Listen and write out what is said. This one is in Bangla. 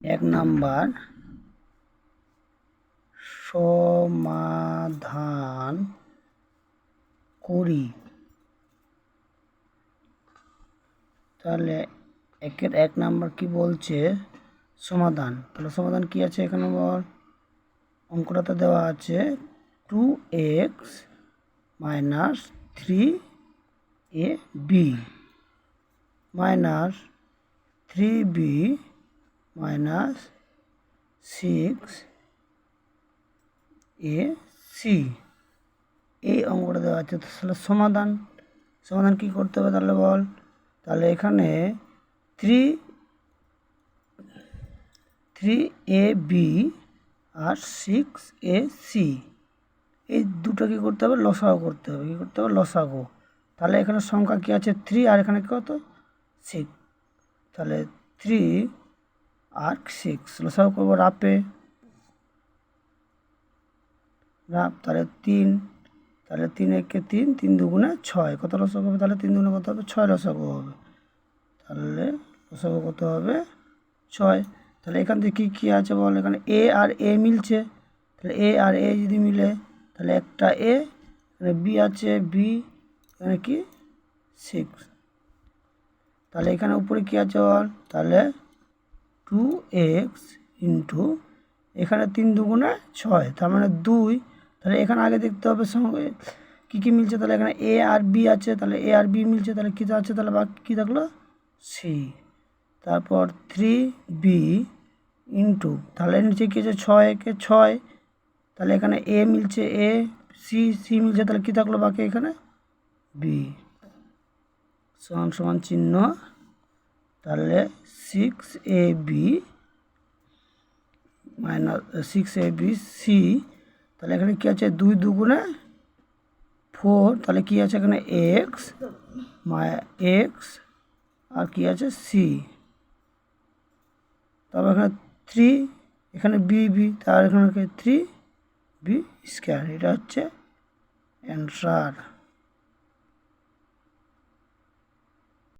এক নাম্বার, সমাধান করি। তাহলে একের এক নাম্বার কি বলছে? সমাধান। তাহলে সমাধান কি আছে এখানে বল অঙ্কটাতে দেওয়া আছে two x minus three a b minus three b minus six a c এই অঙ্কটা দেওয়া আছে তাহলে সমাধান। সমাধান কি করতে হবে তাহলে বল? তাহলে এখানে থ্রি থ্রি এ বি আর সিক্স এ সি এই দুটো কী করতে হবে? লসাগু করতে হবে। কী করতে হবে? লসাগু। তাহলে এখানে সংখ্যা কী আছে? থ্রি আর এখানে কত? সিক্স তাহলে থ্রি আর সিক্স লসাগু করব রাপে রাপ তাহলে তিন তাহলে তিন একে তিন তিন দুগুণে ছয় কত লসাগু হবে তাহলে তিন দুগুণে কত হবে ছয় লসাগু হবে তাহলে লসাগু কত হবে ছয় তাহলে এখান থেকে কী কী আছে বল এখানে এ আর এ মিলছে তাহলে এ আর এ যদি মিলে তাহলে একটা এ এখানে বি আছে বি এখানে কি সিক্স তাহলে এখানে উপরে কী আছে বল তাহলে টু এক্স ইন্টু এখানে তিন দুগুণে ছয়, তার মানে দুই। তাহলে এখানে আগে দেখতে হবে সঙ্গে কী কী মিলছে, তাহলে এখানে এ আর বি আছে, তাহলে এ আর বি মিলছে, তাহলে কী আছে, তাহলে বাকি কী থাকল? সি তারপর থ্রি বি ইন্টু তাহলে নিচে কী আছে? ছয় একে ছয়, তাহলে এখানে এ মিলছে এ সি সি মিলছে, তাহলে কী থাকল বাকি এখানে? বি সমান সমান চিহ্ন তাহলে six a b minus six a b c তাহলে এখানে কী আছে? দুই দুগুণে ফোর তাহলে কী আছে এখানে? এক্স মাই এক্স আর কী আছে? সি তারপর এখানে থ্রি এখানে বি বি তার এখানে থ্রি বি স্কোয়ার এটা হচ্ছে অ্যান্সার